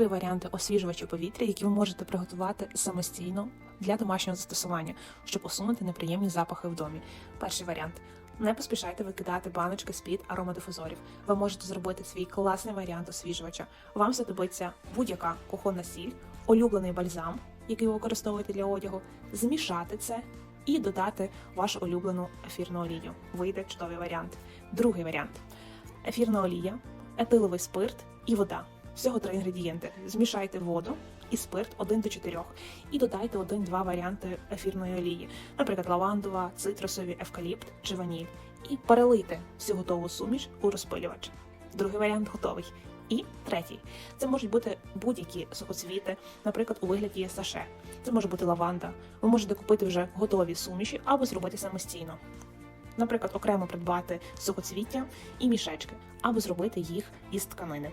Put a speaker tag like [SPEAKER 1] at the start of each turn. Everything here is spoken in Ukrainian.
[SPEAKER 1] три варіанти освіжувачів повітря, які ви можете приготувати самостійно для домашнього застосування, щоб усунути неприємні запахи в домі. Перший варіант. Не поспішайте викидати баночки з-під аромадифузорів. Ви можете зробити свій класний варіант освіжувача. Вам знадобиться будь-яка кухонна сіль, улюблений бальзам, який ви використовуєте для одягу, змішати це і додати вашу улюблену ефірну олію. Вийде чудовий варіант. Другий варіант: ефірна олія, етиловий спирт і вода. Всього три інгредієнти. Змішайте воду і спирт 1 до 4 і додайте 1-2 варіанти ефірної олії, наприклад, лавандова, цитрусові, евкаліпт чи ваніль. І перелийте всю готову суміш у розпилювач. Другий варіант готовий. І третій це можуть бути будь-які сухоцвіти, наприклад, у вигляді саше. Це може бути лаванда. Ви можете купити вже готові суміші або зробити самостійно. Наприклад, окремо придбати сухоцвіття і мішечки, або зробити їх із тканини.